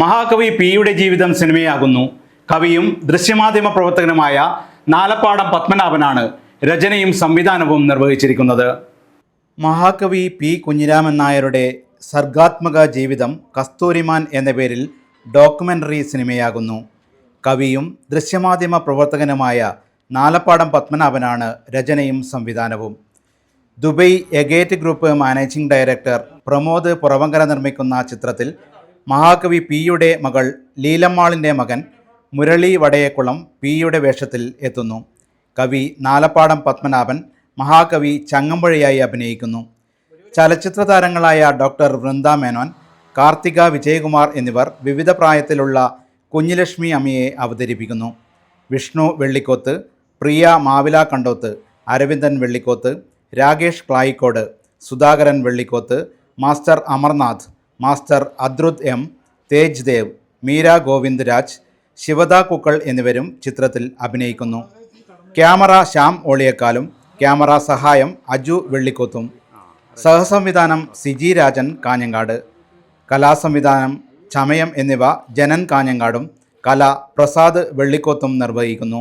മഹാകവി പിയുടെ ജീവിതം സിനിമയാകുന്നു. കവിയും ദൃശ്യമാധ്യമ പ്രവർത്തകനുമായ നാലപ്പാടം പത്മനാഭനാണ് രചനയും സംവിധാനവും നിർവഹിച്ചിരിക്കുന്നത്. മഹാകവി പി കുഞ്ഞിരാമൻ നായരുടെ സർഗാത്മക ജീവിതം കസ്തൂരിമാൻ എന്ന പേരിൽ ഡോക്യുമെന്ററി സിനിമയാകുന്നു. കവിയും ദൃശ്യമാധ്യമ പ്രവർത്തകനുമായ നാലപ്പാടം പത്മനാഭനാണ് രചനയും സംവിധാനവും. Dubai എഗേറ്റ് group managing director Pramod Puravankara നിർമ്മിക്കുന്ന ചിത്രത്തിൽ മഹാകവി പിയുടെ മകൾ ലീലമ്മാളിന്റെ മകൻ മുരളി വടയേക്കുളം പിയുടെ വേഷത്തിൽ എത്തുന്നു. കവി നാലപ്പാടം പത്മനാഭൻ മഹാകവി ചങ്ങമ്പുഴയായി അഭിനയിക്കുന്നു. ചലച്ചിത്ര താരങ്ങളായ ഡോക്ടർ വൃന്ദ മേനോൻ കാർത്തിക വിജയകുമാർ എന്നിവർ വിവിധ പ്രായത്തിലുള്ള കുഞ്ഞിലക്ഷ്മി അമ്മയെ അവതരിപ്പിക്കുന്നു. Vishnu Vellikoth Priya Mavila Kandoth Aravindan Vellikoth Rakesh Klayikode Sudhakaran Vellikoth master Amarnath master Adruth M Tej Dev Meera Govind Raj Sivada Kukkal എന്നിവരും ചിത്രത്തിൽ അഭിനയിക്കുന്നു. ക്യാമറ ശ്യാം ഓളിയക്കാലും ക്യാമറ സഹായം അജു വെള്ളിക്കൊത്തും. സഹസംവിധാനം സിജി രാജൻ കാഞ്ഞങ്ങാട്. കലാസംവിധാനം ചമയം എന്നിവ ജനൻ കാഞ്ഞങ്ങാടും കല പ്രസാദ് വെള്ളിക്കോത്തും നിർവഹിക്കുന്നു.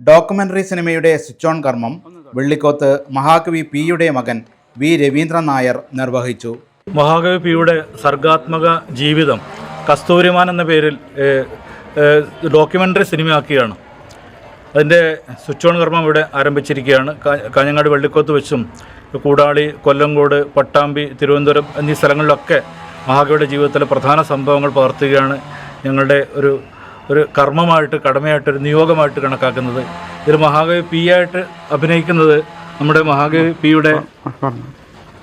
ഡോക്യുമെന്ററി സിനിമയുടെ സ്വിച്ച് ഓൺ കർമ്മം വെള്ളിക്കോത്ത് മഹാകവി പിയുടെ മകൻ വി രവീന്ദ്രൻ നായർ നിർവഹിച്ചു. മഹാകവി പിയുടെ സർഗാത്മക ജീവിതം കസ്തൂരിമാൻ എന്ന പേരിൽ ഡോക്യുമെന്ററി സിനിമയാക്കിയാണ്. അതിന്റെ സ്വിച്ച് ഓൺ കർമ്മം ഇവിടെ ആരംഭിച്ചിരിക്കുകയാണ്. കാഞ്ഞങ്ങാട് വെള്ളിക്കോത്ത് വെച്ചും കൂടാളി കൊല്ലങ്കോട് പട്ടാമ്പി തിരുവനന്തപുരം എന്നീ സ്ഥലങ്ങളിലൊക്കെ മഹാകവിയുടെ ജീവിതത്തിലെ പ്രധാന സംഭവങ്ങൾ പകർത്തുകയാണ് ഞങ്ങളുടെ ഒരു ഒരു കർമ്മമായിട്ട് കടമയായിട്ട് ഒരു നിയോഗമായിട്ട് കണക്കാക്കുന്നത്. ഇതിൽ മഹാകവി പി ആയിട്ട് അഭിനയിക്കുന്നത് നമ്മുടെ മഹാകവി പിയുടെ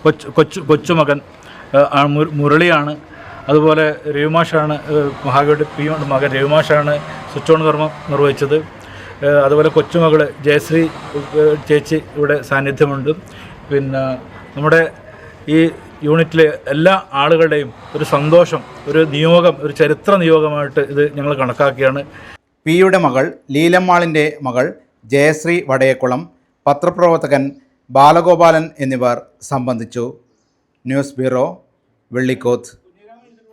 കൊച്ചു കൊച്ചു കൊച്ചുമകൻ മുരളിയാണ്. അതുപോലെ രവിമാഷാണ് ഏഹ്, പി മകൻ രവിമാഷാണ് സ്വിച്ച് ഓൺ കർമ്മം നിർവഹിച്ചത്. അതുപോലെ കൊച്ചുമകൾ ജയശ്രീ ചേച്ചി ഇവിടെ സാന്നിധ്യമുണ്ട്. പിന്നെ നമ്മുടെ ഈ യൂണിറ്റിലെ എല്ലാ ആളുകളുടെയും ഒരു സന്തോഷം ഒരു നിയോഗം ഒരു ചരിത്ര നിയോഗമായിട്ട് ഇത് ഞങ്ങൾ കണക്കാക്കിയാണ്. പിയുടെ മകൾ ലീലമ്മാളിന്റെ മകൾ ജയശ്രീ വടയക്കുളം പത്രപ്രവർത്തകൻ ബാലഗോപാലൻ എന്നിവർ സംബന്ധിച്ചു. News bureau Vellikoth